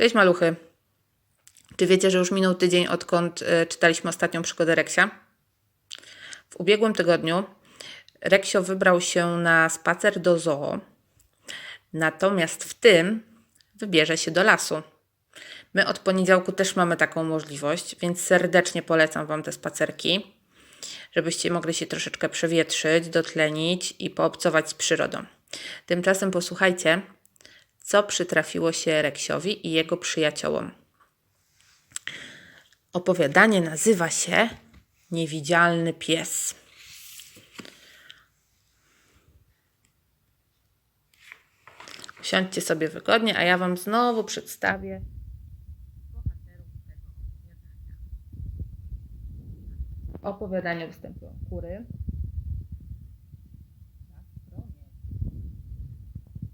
Cześć maluchy. Czy wiecie, że już minął tydzień, odkąd y, czytaliśmy ostatnią przygodę Reksia? W ubiegłym tygodniu Reksio wybrał się na spacer do zoo, natomiast w tym wybierze się do lasu. My od poniedziałku też mamy taką możliwość, więc serdecznie polecam Wam te spacerki, żebyście mogli się troszeczkę przewietrzyć, dotlenić i poobcować z przyrodą. Tymczasem posłuchajcie, co przytrafiło się Reksiowi i jego przyjaciołom. Opowiadanie nazywa się Niewidzialny pies. Usiądźcie sobie wygodnie, a ja Wam znowu przedstawię W opowiadaniu występują kury,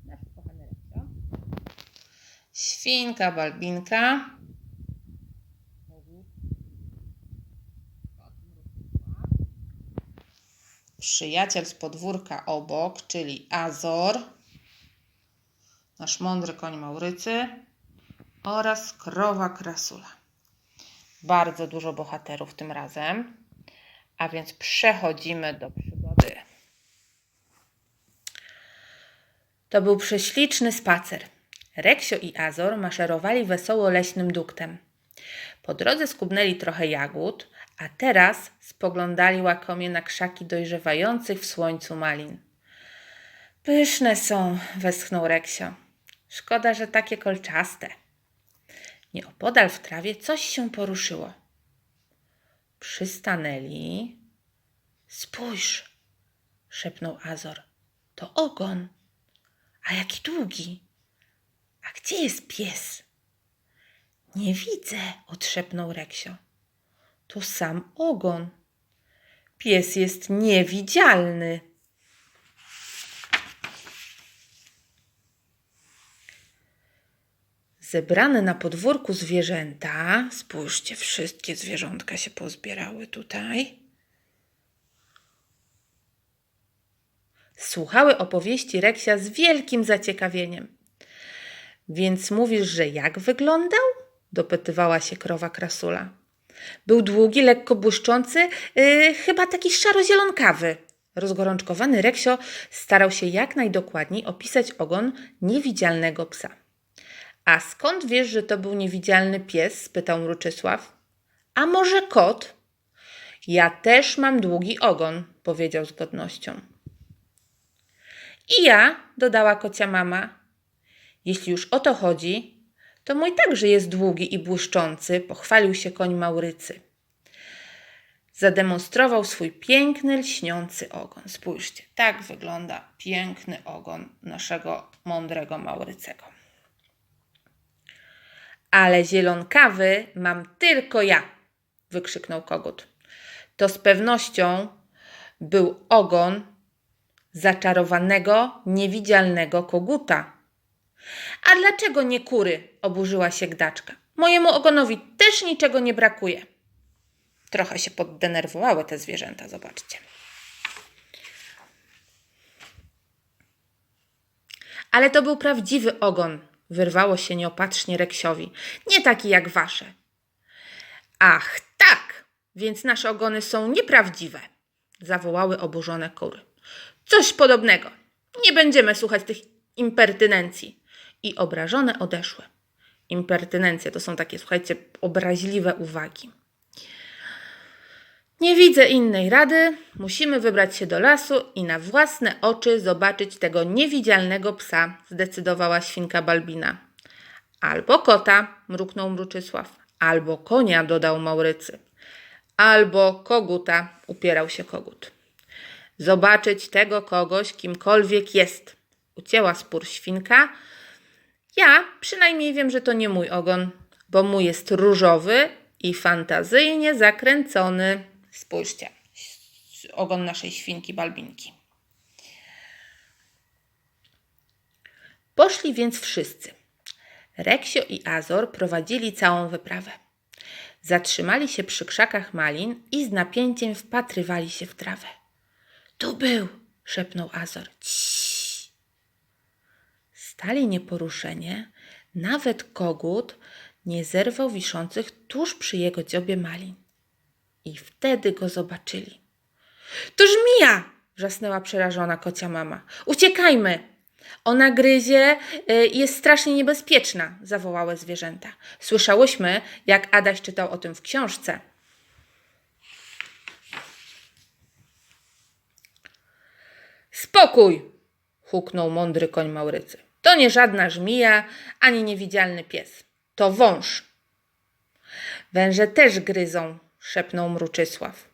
nasz kochany Reksio, świnka Balbinka, przyjaciel z podwórka obok, czyli Azor, nasz mądry koń Maurycy oraz krowa Krasula. Bardzo dużo bohaterów tym razem, a więc przechodzimy do przygody. To był prześliczny spacer. Reksio i Azor maszerowali wesoło leśnym duktem. Po drodze skubnęli trochę jagód, a teraz spoglądali łakomie na krzaki dojrzewających w słońcu malin. Pyszne są, westchnął Reksio. Szkoda, że takie kolczaste. Nieopodal w trawie coś się poruszyło. Przystanęli. Spójrz, szepnął Azor. To ogon. A jaki długi. Gdzie jest pies? Nie widzę, odszepnął Reksio. To sam ogon. Pies jest niewidzialny. Zebrane na podwórku zwierzęta, spójrzcie, wszystkie zwierzątka się pozbierały tutaj. Słuchały opowieści Reksia z wielkim zaciekawieniem. Więc mówisz, że jak wyglądał? dopytywała się krowa Krasula. Był długi, lekko błyszczący, yy, chyba taki szaro-zielonkawy. Rozgorączkowany Reksio starał się jak najdokładniej opisać ogon niewidzialnego psa. A skąd wiesz, że to był niewidzialny pies? spytał Mruczysław. A może kot? Ja też mam długi ogon, powiedział z godnością. I ja, dodała kocia mama. Jeśli już o to chodzi, to mój także jest długi i błyszczący, pochwalił się koń Maurycy. Zademonstrował swój piękny, lśniący ogon. Spójrzcie, tak wygląda piękny ogon naszego mądrego Maurycego. Ale zielonkawy mam tylko ja, wykrzyknął kogut. To z pewnością był ogon zaczarowanego, niewidzialnego koguta. A dlaczego nie kury? oburzyła się gdaczka. Mojemu ogonowi też niczego nie brakuje. Trochę się poddenerwowały te zwierzęta, zobaczcie. Ale to był prawdziwy ogon, wyrwało się nieopatrznie Reksiowi. Nie taki jak wasze. Ach, tak, więc nasze ogony są nieprawdziwe, zawołały oburzone kury. Coś podobnego. Nie będziemy słuchać tych impertynencji. I obrażone odeszły. Impertynencje to są takie, słuchajcie, obraźliwe uwagi. Nie widzę innej rady. Musimy wybrać się do lasu i na własne oczy zobaczyć tego niewidzialnego psa, zdecydowała świnka Balbina. Albo kota, mruknął Mruczysław. Albo konia, dodał Maurycy. Albo koguta, upierał się kogut. Zobaczyć tego kogoś, kimkolwiek jest. Ucięła spór świnka. Ja przynajmniej wiem, że to nie mój ogon, bo mój jest różowy i fantazyjnie zakręcony. Spójrzcie, ogon naszej świnki Balbinki. Poszli więc wszyscy. Reksio i Azor prowadzili całą wyprawę. Zatrzymali się przy krzakach malin i z napięciem wpatrywali się w trawę. Tu był, szepnął Azor. Ciii. Stali nieporuszenie Nawet kogut nie zerwał wiszących tuż przy jego dziobie malin. I wtedy go zobaczyli. To żmija! wrzasnęła przerażona kocia mama. Uciekajmy! Ona gryzie y, i jest strasznie niebezpieczna, zawołały zwierzęta. Słyszałyśmy, jak Adaś czytał o tym w książce. Spokój! huknął mądry koń Maurycy. To nie żadna żmija, ani niewidzialny pies. To wąż. Węże też gryzą, szepnął Mruczysław.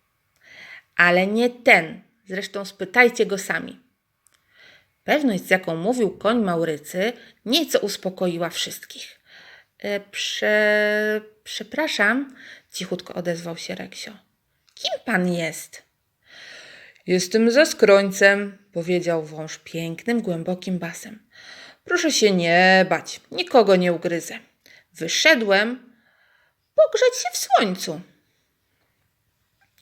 Ale nie ten. Zresztą spytajcie go sami. Pewność, z jaką mówił koń Maurycy, nieco uspokoiła wszystkich. E, prze... Przepraszam, cichutko odezwał się Reksio. Kim pan jest? Jestem ze skrońcem, powiedział wąż pięknym, głębokim basem. Proszę się nie bać, nikogo nie ugryzę. Wyszedłem pogrzeć się w słońcu.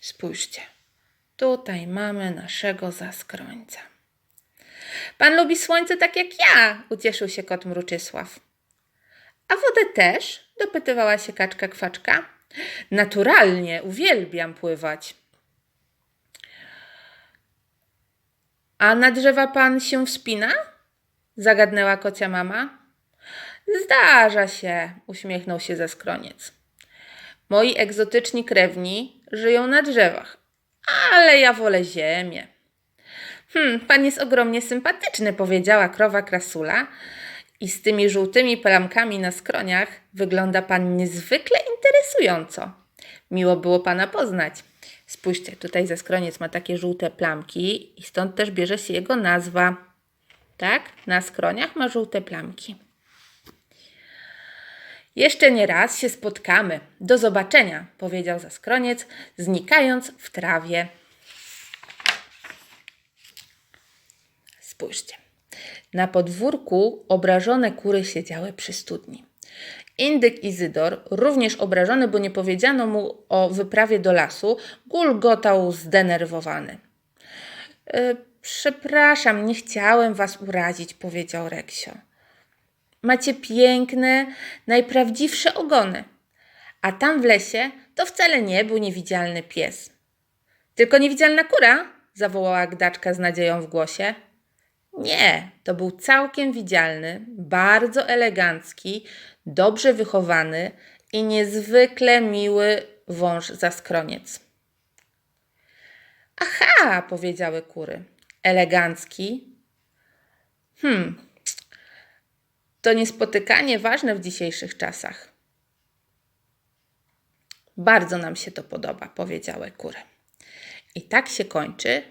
Spójrzcie, tutaj mamy naszego zaskrońca. Pan lubi słońce tak jak ja, ucieszył się kot Mruczysław. A wodę też? dopytywała się kaczka kwaczka. Naturalnie, uwielbiam pływać. A na drzewa pan się wspina? Zagadnęła kocia mama. Zdarza się, uśmiechnął się zaskroniec. Moi egzotyczni krewni żyją na drzewach, ale ja wolę ziemię. Hm, pan jest ogromnie sympatyczny, powiedziała krowa krasula. I z tymi żółtymi plamkami na skroniach wygląda pan niezwykle interesująco. Miło było pana poznać. Spójrzcie, tutaj ze skroniec ma takie żółte plamki i stąd też bierze się jego nazwa. Tak? Na skroniach ma żółte plamki. Jeszcze nie raz się spotkamy. Do zobaczenia, powiedział zaskroniec, znikając w trawie. Spójrzcie. Na podwórku obrażone kury siedziały przy studni. Indyk Izydor, również obrażony, bo nie powiedziano mu o wyprawie do lasu, gulgotał zdenerwowany. Przepraszam, nie chciałem was urazić, powiedział Reksio. Macie piękne, najprawdziwsze ogony, a tam w lesie to wcale nie był niewidzialny pies. Tylko niewidzialna kura? zawołała gdaczka z nadzieją w głosie. Nie, to był całkiem widzialny, bardzo elegancki, dobrze wychowany i niezwykle miły wąż zaskroniec. Aha, powiedziały kury. Elegancki. Hmm, to niespotykanie ważne w dzisiejszych czasach. Bardzo nam się to podoba, powiedziały kury. I tak się kończy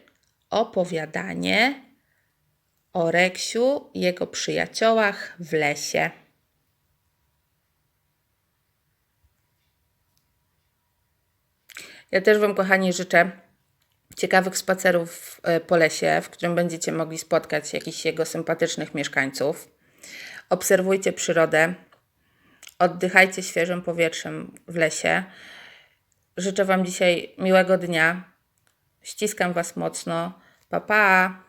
opowiadanie o Reksiu i jego przyjaciołach w lesie. Ja też Wam, kochani, życzę ciekawych spacerów e, po lesie, w którym będziecie mogli spotkać jakichś jego sympatycznych mieszkańców. Obserwujcie przyrodę, oddychajcie świeżym powietrzem w lesie. Życzę Wam dzisiaj miłego dnia. Ściskam Was mocno. Pa, pa!